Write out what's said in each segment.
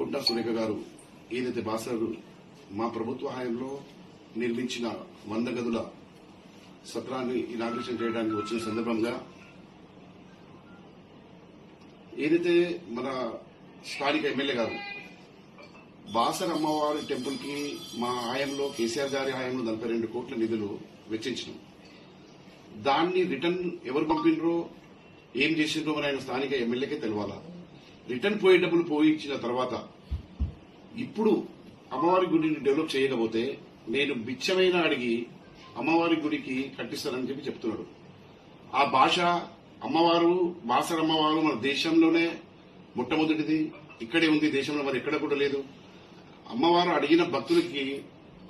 కొండా సురేఖ గారు ఏదైతే బాసరు మా ప్రభుత్వ హయాంలో నిర్మించిన వంద గదుల సత్రాన్ని ఇనాగ్రేషన్ చేయడానికి వచ్చిన సందర్భంగా ఏదైతే మన స్థానిక ఎమ్మెల్యే గారు బాసర్ అమ్మవారి టెంపుల్కి మా హయాంలో కేసీఆర్ గారి హయాంలో నలభై రెండు కోట్ల నిధులు వెచ్చించినాం. దాన్ని రిటర్న్ ఎవరు పంపినరో ఏం చేసిండ్రో మన ఆయన స్థానిక ఎమ్మెల్యేకే తెలవాలా. రిటర్న్ పోయే డబ్బులు పోయించిన తర్వాత ఇప్పుడు అమ్మవారి గుడిని డెవలప్ చేయకపోతే నేను బిచ్చమైన అడిగి అమ్మవారి గుడికి కట్టిస్తానని చెప్పి చెప్తున్నాడు. ఆ భాష అమ్మవారు బాసర అమ్మవారు మన దేశంలోనే మొట్టమొదటిది. ఇక్కడే ఉంది దేశంలో మరి ఎక్కడ కూడా లేదు. అమ్మవారు అడిగిన భక్తులకి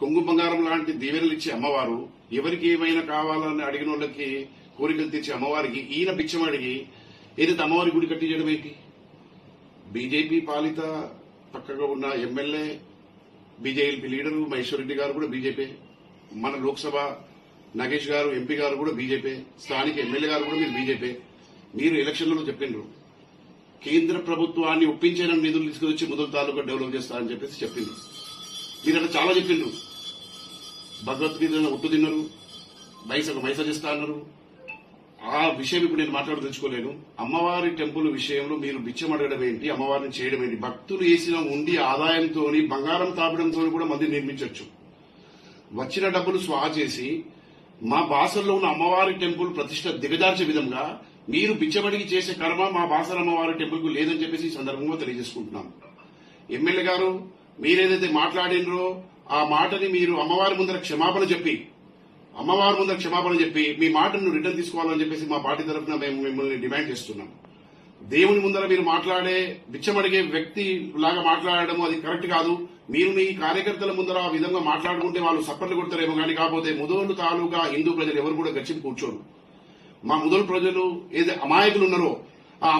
కొంగు బంగారం లాంటి దీవెనలు ఇచ్చే అమ్మవారు ఎవరికి ఏమైనా కావాలని అడిగిన వాళ్ళకి కోరికలు తెచ్చి అమ్మవారికి ఈయన బిచ్చం అడిగి ఏదైతే అమ్మవారి గుడి కట్టించడం ఏంటి? బీజేపీ పాలిత పక్కగా ఉన్న MLA BJP leader Maheshwar Reddy garu కూడా బీజేపీ. మన లోక్సభ నగేష్ గారు ఎంపీ గారు కూడా బీజేపీ. స్థానిక ఎమ్మెల్యే గారు కూడా మీరు బీజేపీ. మీరు ఎలక్షన్లలో చెప్పిండ్రు. కేంద్ర ప్రభుత్వాన్ని ఒప్పించిన నిధులు తీసుకొచ్చి ముదల్ తాలూకా డెవలప్ చేస్తారని చెప్పేసి చెప్పిండ్రు. మీరు అక్కడ చాలా చెప్పిండ్రు. భగవద్గీత ఒట్టు తిన్నారు. మైసకు మైస చేస్తా అన్నారు. ఆ విషయం ఇప్పుడు నేను మాట్లాడదలుచుకోలేను. అమ్మవారి టెంపుల్ విషయంలో మీరు బిచ్చం అడగడం ఏంటి? అమ్మవారిని చేయడం ఏంటి? భక్తులు వేసిన ఉండి ఆదాయంతో బంగారం తాపడంతో కూడా మంది నిర్మించవచ్చు వచ్చిన డబ్బులు స్వా చేసి మా బాసల్లో ఉన్న అమ్మవారి టెంపుల్ ప్రతిష్ట దిగజార్చే విధంగా మీరు బిచ్చబడికి చేసే కర్మ మా బాసల అమ్మవారి టెంపుల్కు లేదని చెప్పేసి ఈ సందర్భంగా తెలియజేసుకుంటున్నాం. ఎమ్మెల్యే గారు మీరేదైతే మాట్లాడినరో ఆ మాటని మీరు అమ్మవారి ముందర క్షమాపణ చెప్పి అమ్మవారి ముందర క్షమాపణ చెప్పి మీ మాటను రిటర్న్ తీసుకోవాలని చెప్పేసి మా పార్టీ తరఫున మేము మిమ్మల్ని డిమాండ్ చేస్తున్నాం. దేవుని ముందర మీరు మాట్లాడే బిచ్చమడిగే వ్యక్తి లాగా మాట్లాడడం అది కరెక్ట్ కాదు. మీరు మీ కార్యకర్తల ముందర ఆ విధంగా మాట్లాడుకుంటే వాళ్ళు సప్పట్లు కొడతారేమో కానీ కాకపోతే ముదోలు తాలూకా హిందూ ప్రజలు ఎవరు కూడా గచ్చి కూర్చోరు. మా ముదోలు ప్రజలు ఏదైతే అమాయకులు ఉన్నారో